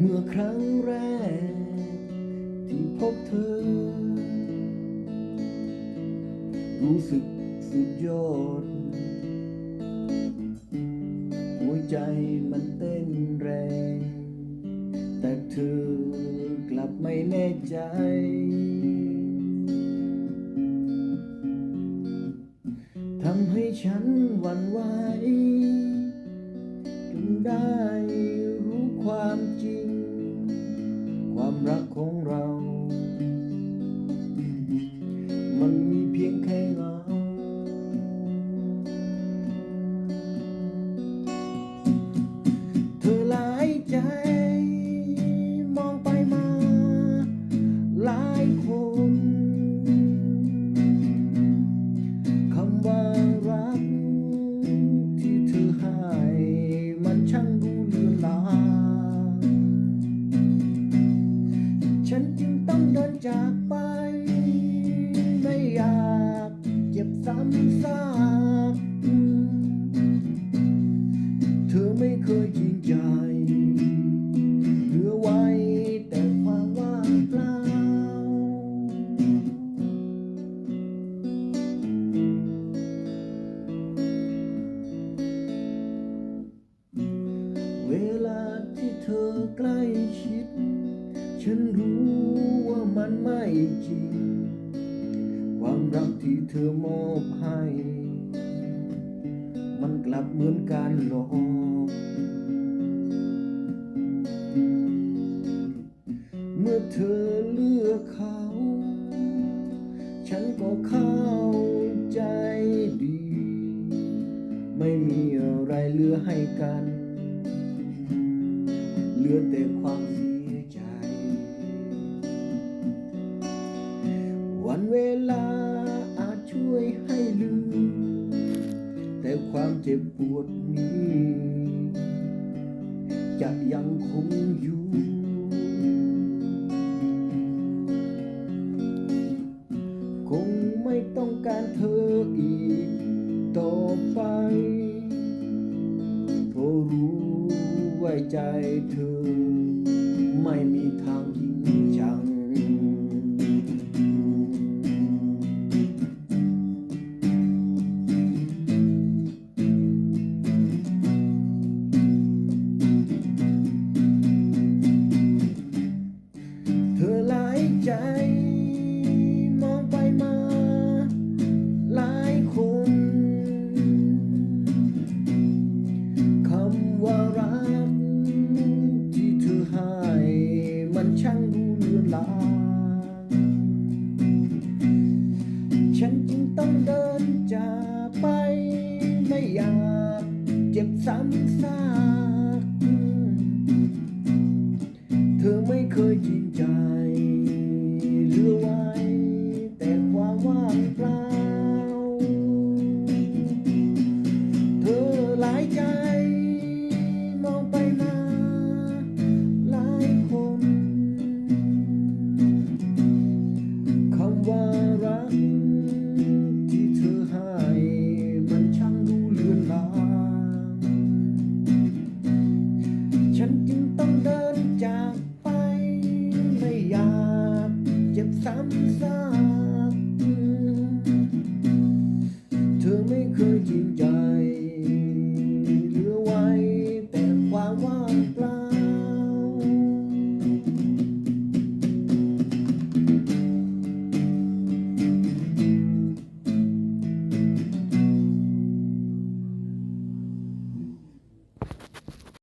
เมื่อครั้งแรกที่พบเธอ รู้สึกสุดยอด หัวใจมันเต้นแรง แต่เธอกลับไม่แน่ใจ ทำให้ฉันหวั่นไหวจนได้ จ็บซ้ำเธอไม่เคยจริงใจเหลือไว้แต่ความว่างเปล่า เวลาที่เธอใกล้ชิด ฉันรู้ว่ามันไม่จริง ความรักที่เธอมอบให้ มันกลับเหมือนการหลอกเมื่อเธอเลือกเขา ฉันก็เข้าใจดี ไม่มีอะไรเหลือให้กัน เหลือแต่ความ เจ็บปวดนี้ จะยังคงอยู่ คงไม่ต้องการเธออีกต่อไปเพราะรู้ไว้ใจเธอ ไม่มีทางจริง ฉันจึงต้องเดินจากไป ไม่อยากเจ็บซ้ำซากเธอไม่เคยจริงใจ